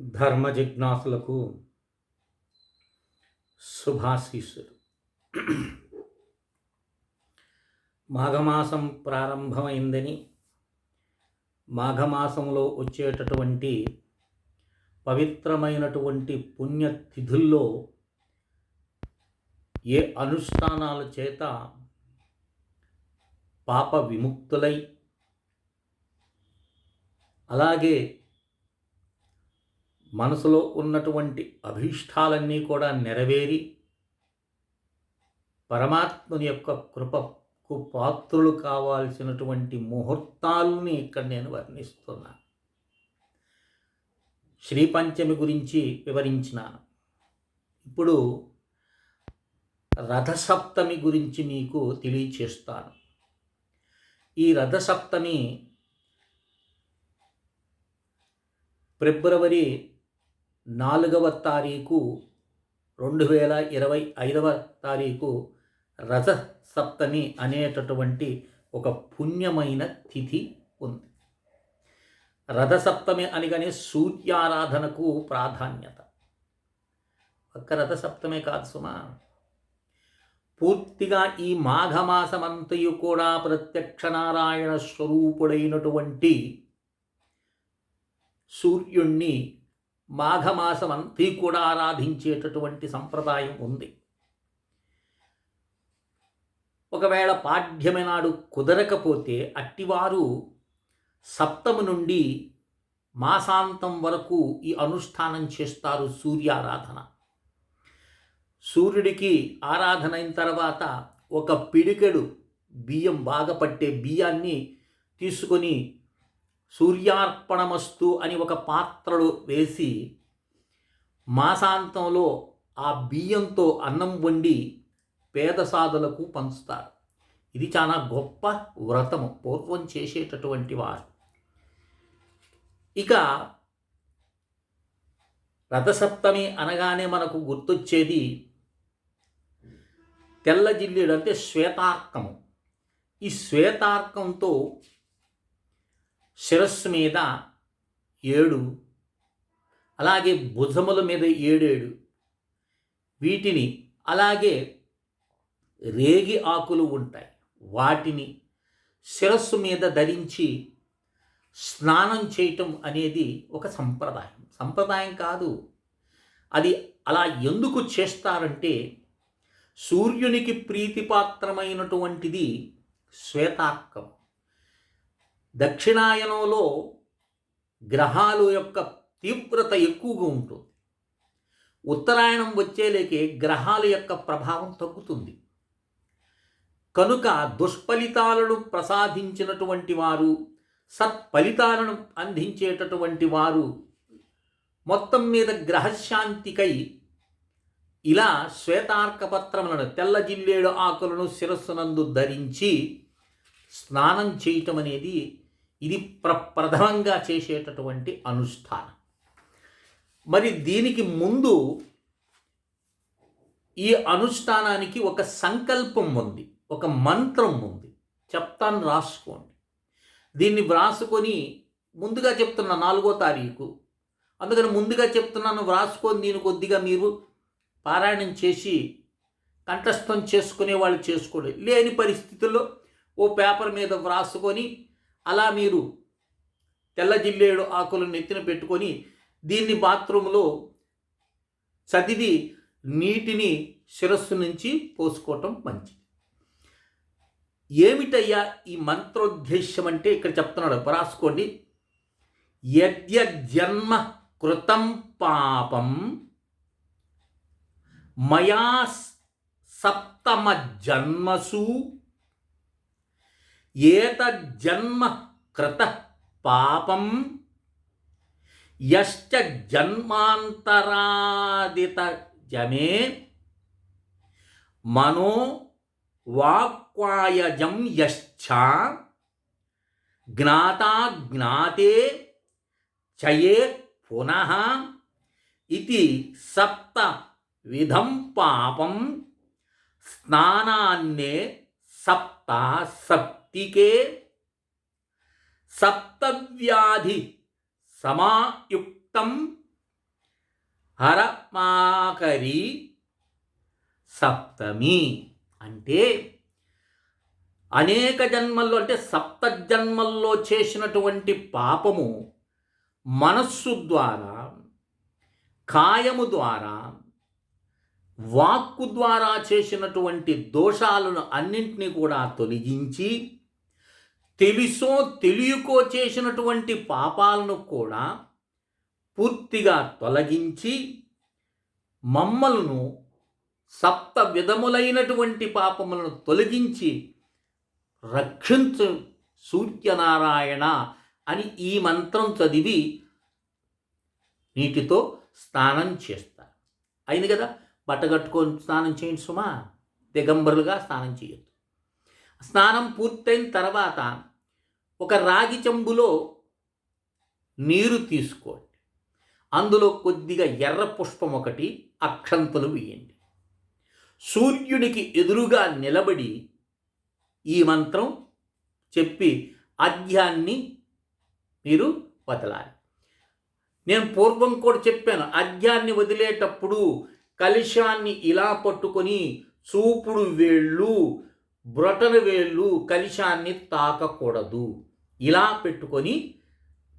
ధర్మ జిజ్ఞాసులకు శుభాశీస్సులు. మాఘమాసం ప్రారంభమైందని మాఘమాసంలో వచ్చేటటువంటి పవిత్రమైనటువంటి పుణ్యతిథుల్లో ఏ అనుష్ఠానాల చేత పాప విముక్తులై అలాగే మనసులో ఉన్నటువంటి అభీష్టాలన్నీ కూడా నెరవేరి పరమాత్మని యొక్క కృపకు పాత్రులు కావాల్సినటువంటి ముహూర్తాలని ఇక్కడ నేను వర్ణిస్తున్నాను శ్రీ పంచమి గురించి వివరించినాను. ఇప్పుడు రథసప్తమి గురించి మీకు తెలియచేస్తాను. ఈ రథసప్తమి ఫిబ్రవరి నాలుగవ తారీఖు రెండు వేల ఇరవై ఐదవ తారీఖు రథ సప్తమి అనేటటువంటి ఒక పుణ్యమైన తిథి ఉంది. రథసప్తమి అనగానే సూర్యారాధనకు ప్రాధాన్యత. ఒక్క రథసప్తమే కాదు సుమా. పూర్తిగా ఈ మాఘమాసమంతయు కూడా ప్రత్యక్ష నారాయణ స్వరూపుడైనటువంటి సూర్యుణ్ణి మాఘమాసం అంతా కూడా ఆరాధించేటటువంటి సంప్రదాయం ఉంది. ఒకవేళ పాఠ్యమి నాడు కుదరకపోతే అట్టివారు సప్తము నుండి మాసాంతం వరకు ఈ అనుష్ఠానం చేస్తారు సూర్యారాధన. సూర్యుడికి ఆరాధన అయిన తర్వాత ఒక పిడికెడు బియ్యం బాగా పట్టే బియ్యాన్ని తీసుకొని సూర్యార్పణమస్తు అని ఒక పాత్రలో వేసి మాసాంతంలో ఆ బియ్యంతో అన్నం వండి పేద సాధులకు పంచుతారు. ఇది చాలా గొప్ప వ్రతము పూర్వం చేసేటటువంటి వారు. ఇక రథసప్తమి అనగానే మనకు గుర్తొచ్చేది తెల్ల జిల్లేడు అంటే శ్వేతార్కము. ఈ శ్వేతార్కంతో శిరస్సు మీద ఏడు అలాగే భుజముల మీద ఏడేడు. వీటిని అలాగే రేగి ఆకులు ఉంటాయి. వాటిని శిరస్సు మీద ధరించి స్నానం చేయటం అనేది ఒక సంప్రదాయం. సంప్రదాయం కాదు. అది అలా ఎందుకు చేస్తారంటే సూర్యునికి ప్రీతిపాత్రమైనటువంటిది శ్వేతార్కం. దక్షిణాయనంలో గ్రహాలు యొక్క తీవ్రత ఎక్కువగా ఉంటుంది. ఉత్తరాయణం వచ్చేలేకే గ్రహాల యొక్క ప్రభావం తగ్గుతుంది. కనుక దుష్ఫలితాలను ప్రసాదించినటువంటి వారు సత్ఫలితాలను అందించేటటువంటి వారు మొత్తం మీద గ్రహశాంతికై ఇలా శ్వేతార్కపత్రములను తెల్ల జిల్లేడు ఆకులను శిరస్సునందు ధరించి స్నానం చేయటం అనేది ఇది ప్ర ప్రథమంగా చేసేటటువంటి అనుష్ఠానం. మరి దీనికి ముందు ఈ అనుష్ఠానానికి ఒక సంకల్పం ఉంది ఒక మంత్రం ఉంది. చెప్తాను రాసుకోండి. దీన్ని వ్రాసుకొని ముందుగా చెప్తున్న నాలుగో తారీఖు. అందుకని ముందుగా చెప్తున్నాను వ్రాసుకొని దీని కొద్దిగా మీరు పారాయణం చేసి కంఠస్థం చేసుకునే వాళ్ళు చేసుకోండి లేని పరిస్థితుల్లో ఓ పేపర్ మీద వ్రాసుకొని అలా మీరు తెల్ల జిల్లేడు ఆకులను నెత్తిన పెట్టుకొని దీన్ని బాత్రూంలో చదివి నీటిని శిరస్సు నుంచి పోసుకోవటం మంచిది. ఏమిటయ్యా ఈ మంత్రోద్దేశ్యం అంటే ఇక్కడ చెప్తున్నాడు రాసుకోండి. యద్య జన్మ కృతం పాపం మయా సప్తమ జన్మసు ఏతజ్జన్మ కృత పాపం యశ్చ జన్మాంతరాదిత జమే మనో వాక్వాయజం యశ్చ జ్ఞాతాజ్ఞాతే చయే పునః ఇది సప్త విధం పాపం స్నానాన్నే సప్త సప్తికే సప్తవ్యాధి సమాయుక్తం హరమాకరి సప్తమి. అంటే అనేక జన్మల్లో అంటే సప్త జన్మల్లో చేసినటువంటి పాపము మనస్సు ద్వారా కాయము ద్వారా వాక్కు ద్వారా చేసినటువంటి దోషాలను అన్నింటినీ కూడా తొలగించి తెలిసో తెలియకో చేసినటువంటి పాపాలను కూడా పూర్తిగా తొలగించి మమ్మలను సప్త విధములైనటువంటి పాపములను తొలగించి రక్షించు సూర్యనారాయణ అని ఈ మంత్రం చదివి నీటితో స్నానం చేస్తారు. అయింది కదా? బట్టగట్టుకొని స్నానం చేయండి సుమా. దిగంబరులుగా స్నానం చేయొచ్చు స్నానం పూర్తయిన తర్వాత ఒక రాగి చెంబులో నీరు తీసుకోండి. అందులో కొద్దిగా ఎర్ర పుష్పం ఒకటి అక్షంతలు వేయండి. సూర్యునికి ఎదురుగా నిలబడి ఈ మంత్రం చెప్పి అధ్యాన్ని మీరు వదలాలి. నేను పూర్వం కూడా చెప్పాను అధ్యాన్ని వదిలేటప్పుడు కలుషాన్ని ఇలా పట్టుకొని చూపుడు వేళ్ళు బ్రొటన వేళ్ళు కలుషాన్ని తాకకూడదు. ఇలా పెట్టుకొని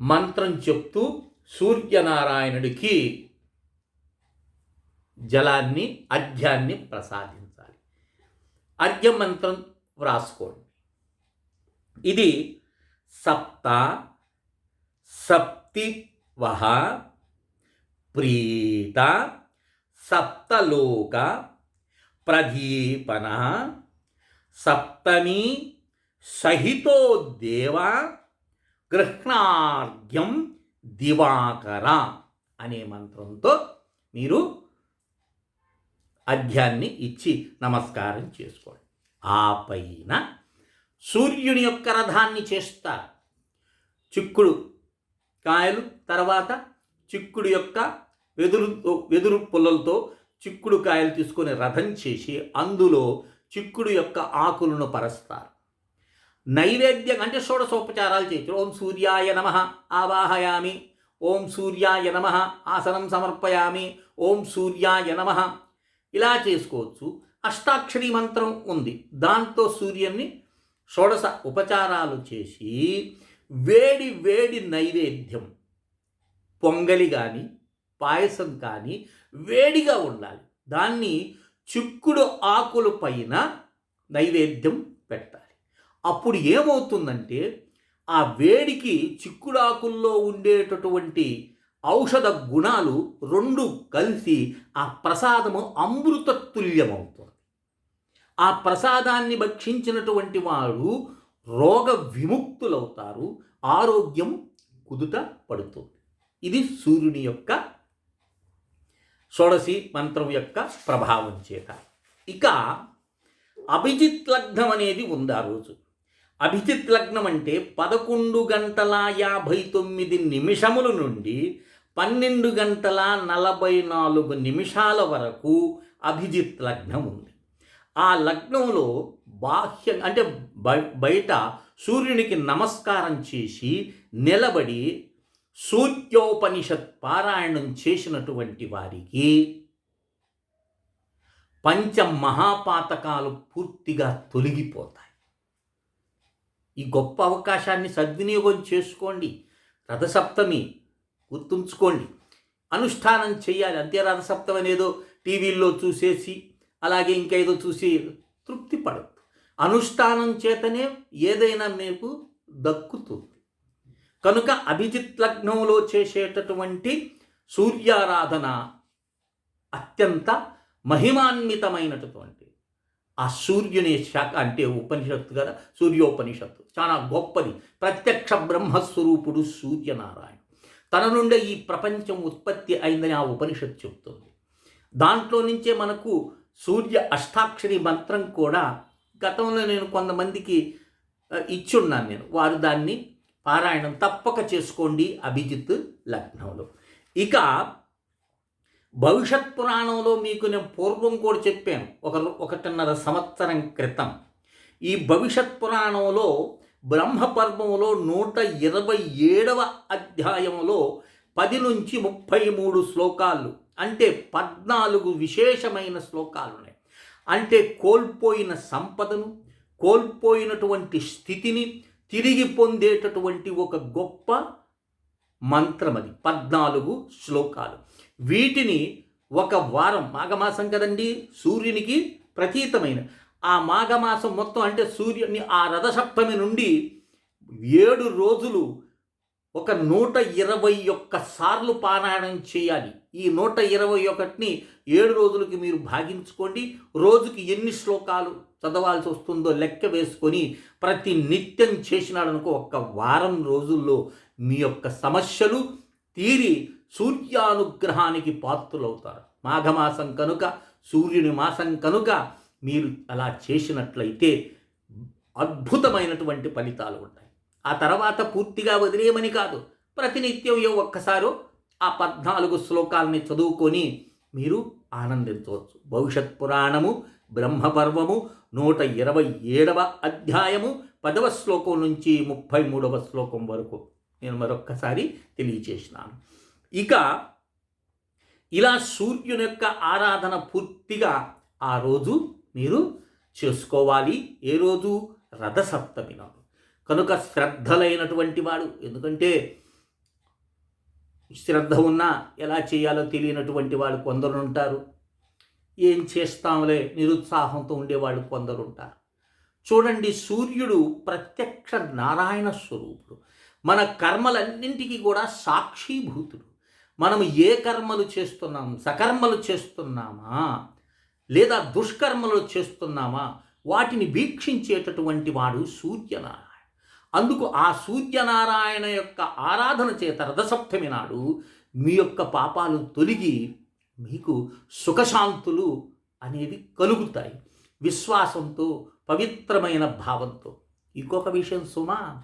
మంత్రం చెప్తూ సూర్యనారాయణుడికి జలాన్ని అర్ఘ్యాన్ని ప్రసాదించాలి. అర్ఘ్య మంత్రం వ్రాసుకోండి. ఇది సప్త సప్తివహ ప్రీత సప్తలోక ప్రదీపన సప్తమి సహితో దేవ గృహ్ణార్ఘ్యం దివాకర అనే మంత్రంతో మీరు అర్ఘ్యాన్ని ఇచ్చి నమస్కారం చేసుకోండి. ఆ పైన సూర్యుని యొక్క రథాన్ని చేస్తారు. చిక్కుడు కాయలు తర్వాత చిక్కుడు యొక్క వెదురు వెదురు పుల్లలతో చిక్కుడు కాయలు తీసుకొని రథం చేసి అందులో చిక్కుడు యొక్క ఆకులను పరస్తారు. నైవేద్యం అంటే షోడశోపచారాలు చేయొచ్చు ఓం సూర్యాయ నమ ఆవాహయామి. ఓం సూర్యాయ నమ ఆసనం సమర్పయామి. ఓం సూర్యాయ నమ. ఇలా చేసుకోవచ్చు. అష్టాక్షరి మంత్రం ఉంది. దాంతో సూర్యుని షోడశ ఉపచారాలు చేసి వేడి వేడి నైవేద్యం పొంగలి కానీ పాయసం కానీ వేడిగా ఉండాలి. దాన్ని చిక్కుడు ఆకుల పైన నైవేద్యం పెట్టాలి. అప్పుడు ఏమవుతుందంటే ఆ వేడికి చిక్కుడు ఆకుల్లో ఉండేటటువంటి ఔషధ గుణాలు రెండు కలిసి ఆ ప్రసాదము అమృతతుల్యమవుతుంది ఆ ప్రసాదాన్ని భక్షించినటువంటి వారు రోగ విముక్తులవుతారు ఆరోగ్యం కుదుట పడుతుంది. ఇది సూర్యుని యొక్క షోడశి మంత్రం యొక్క ప్రభావం చేత. ఇక అభిజిత్ లగ్నం అనేది ఉంది ఆ రోజు. అభిజిత్ లగ్నం అంటే పదకొండు గంటల యాభై తొమ్మిది నిమిషముల నుండి పన్నెండు గంటల నలభై నాలుగు నిమిషాల వరకు అభిజిత్ లగ్నం ఉంది. ఆ లగ్నంలో బాహ్య అంటే బయట సూర్యునికి నమస్కారం చేసి నిలబడి సూర్యోపనిషత్ పారాయణం చేసినటువంటి వారికి పంచ మహాపాతకాలు పూర్తిగా తొలగిపోతాయి. ఈ గొప్ప అవకాశాన్ని సద్వినియోగం చేసుకోండి. రథసప్తమి గుర్తుంచుకోండి. అనుష్ఠానం చేయాలి. అంతే రథసప్తమి అనేదో టీవీల్లో చూసేసి అలాగే ఇంకేదో చూసి తృప్తి పడద్దు. అనుష్ఠానం చేతనే ఏదైనా మీకు దక్కుతుంది. కనుక అభిజిత్ లగ్నంలో చేసేటటువంటి సూర్యారాధన అత్యంత మహిమాన్వితమైనటువంటి ఆ సూర్యుని శాఖ అంటే ఉపనిషత్తు కదా సూర్యోపనిషత్తు. చాలా గొప్పది. ప్రత్యక్ష బ్రహ్మస్వరూపుడు సూర్యనారాయణ తన నుండే ఈ ప్రపంచం ఉత్పత్తి అయిందని ఆ ఉపనిషత్తు చెబుతుంది. దాంట్లో నుంచే మనకు సూర్య అష్టాక్షరి మంత్రం కూడా గతంలో నేను కొంతమందికి ఇచ్చున్నాను నేను. వారు దాన్ని పారాయణం తప్పక చేసుకోండి అభిజిత్ లగ్నంలో ఇక భవిష్యత్ పురాణంలో మీకు నేను పూర్వం కూడా చెప్పాను ఒక ఒకటిన్నర సంవత్సరం క్రితం. ఈ భవిష్యత్ పురాణంలో బ్రహ్మపర్వంలో నూట ఇరవై ఏడవ అధ్యాయంలో పది నుంచి ముప్పై మూడు శ్లోకాలు అంటే పద్నాలుగు విశేషమైన శ్లోకాలు ఉన్నాయి అంటే కోల్పోయిన సంపదను కోల్పోయినటువంటి స్థితిని తిరిగి పొందేటటువంటి ఒక గొప్ప మంత్రం అది పద్నాలుగు శ్లోకాలు. వీటిని ఒక వారం మాఘమాసం కదండి సూర్యునికి ప్రతీతమైన. ఆ మాఘమాసం మొత్తం అంటే సూర్యుని ఆ రథసప్తమి నుండి ఏడు రోజులు ఒక నూట ఇరవై ఒక్క సార్లు పారాయణం చేయాలి. ఈ నూట ఇరవై ఒకటిని ఏడు రోజులకి మీరు భాగించుకోండి. రోజుకి ఎన్ని శ్లోకాలు చదవాల్సి వస్తుందో లెక్క వేసుకొని ప్రతి నిత్యం చేసినాడనుకో ఒక్క వారం రోజుల్లో మీ యొక్క సమస్యలు తీరి సూర్యానుగ్రహానికి పాత్రులవుతారు. మాఘమాసం కనుక సూర్యుని మాసం కనుక మీరు అలా చేసినట్లయితే అద్భుతమైనటువంటి ఫలితాలు ఉంటాయి. ఆ తర్వాత పూర్తిగా వదిలేయమని కాదు ప్రతినిత్యం ఏ ఒక్కసారో ఆ పద్నాలుగు శ్లోకాలని చదువుకొని మీరు ఆనందించవచ్చు. భవిష్యత్ పురాణము బ్రహ్మపర్వము నూట ఇరవై ఏడవ అధ్యాయము పదవ శ్లోకం నుంచి ముప్పై మూడవ శ్లోకం వరకు నేను మరొక్కసారి తెలియచేసినాను. ఇక ఇలా సూర్యుని యొక్క ఆరాధన పూర్తిగా ఆ రోజు మీరు చేసుకోవాలి. ఏ రోజు? రథసప్తమి నాడు. కనుక శ్రద్ధలైనటువంటి వాడు. ఎందుకంటే శ్రద్ధ ఉన్నా ఎలా చేయాలో తెలియనటువంటి వాళ్ళు కొందరు ఉంటారు ఏం చేస్తాంలే? నిరుత్సాహంతో ఉండేవాళ్ళు కొందరు ఉంటారు చూడండి సూర్యుడు ప్రత్యక్ష నారాయణ స్వరూపుడు. మన కర్మలన్నింటికి కూడా సాక్షీభూతుడు. మనం ఏ కర్మలు చేస్తున్నాం? సకర్మలు చేస్తున్నామా? లేదా దుష్కర్మలు చేస్తున్నామా? వాటిని వీక్షించేటటువంటి వాడు సూర్యనారాయణ. అందుకు ఆ సూర్యనారాయణ యొక్క ఆరాధన చేత రథసప్తమి నాడు మీ యొక్క పాపాలు తొలగి మీకు సుఖశాంతులు అనేవి కలుగుతాయి. విశ్వాసంతో పవిత్రమైన భావంతో. ఇంకొక విషయం సుమా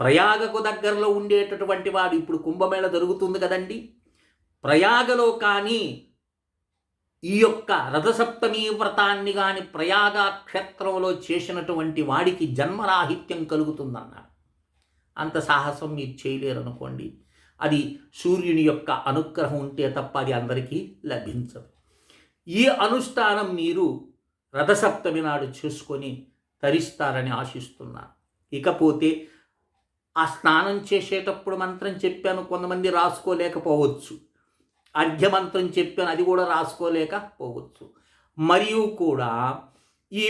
ప్రయాగకు దగ్గరలో ఉండేటటువంటి వాడు ఇప్పుడు కుంభమేళ జరుగుతుంది కదండి. ప్రయాగలో కానీ ఈ యొక్క రథసప్తమి వ్రతాన్ని కాని ప్రయాగ క్షేత్రంలో చేసినటువంటి వాడికి జన్మరాహిత్యం కలుగుతుందన్నాడు. అంత సాహసం మీరు చేయలేరు అనుకోండి అది సూర్యుని యొక్క అనుగ్రహం ఉంటే తప్ప అది అందరికీ లభించదు. ఈ అనుష్ఠానం మీరు రథసప్తమి నాడు చేసుకొని తరిస్తారని ఆశిస్తున్నాను. ఇకపోతే ఆ స్నానం చేసేటప్పుడు మంత్రం చెప్పాను కొంతమంది రాసుకోలేకపోవచ్చు. అర్ఘ్యమంత్రం చెప్పాను అది కూడా రాసుకోలేకపోవచ్చు మరియు కూడా ఈ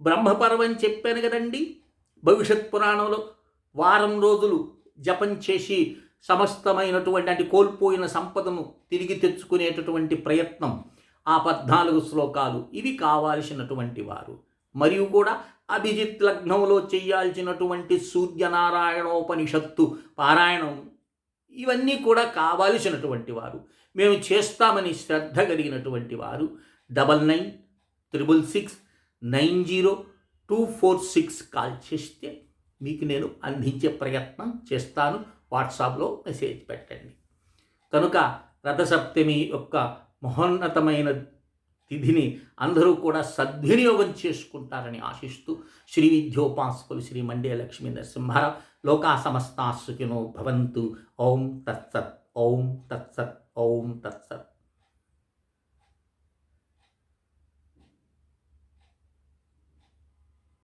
బ్రహ్మపర్వం చెప్పాను కదండి భవిష్యత్ పురాణంలో వారం రోజులు జపం చేసి సమస్తమైనటువంటి అంటే కోల్పోయిన సంపదను తిరిగి తెచ్చుకునేటటువంటి ప్రయత్నం ఆ పద్నాలుగు శ్లోకాలు ఇవి కావాల్సినటువంటి వారు. మరియు కూడా అభిజిత్ లగ్నంలో చేయాల్సినటువంటి సూర్యనారాయణోపనిషత్తు పారాయణం ఇవన్నీ కూడా కావాల్సినటువంటి వారు. మేము చేస్తామని శ్రద్ధ కలిగినటువంటి వారు double nine triple six nine zero two four six call చేస్తే మీకు నేను అందించే ప్రయత్నం చేస్తాను. వాట్సాప్లో మెసేజ్ పెట్టండి. కనుక రథసప్తమి యొక్క మహోన్నతమైన తిథిని అందరూ కూడా సద్వినియోగం చేసుకుంటారని ఆశిస్తూ శ్రీ విద్యోపాసకులు శ్రీ మండే లక్ష్మీ నరసింహారావు లోకా సమస్తాసుకినో భవంతు. ఓం తత్సత్ ఓం తత్సత్. ఓం తత్సత్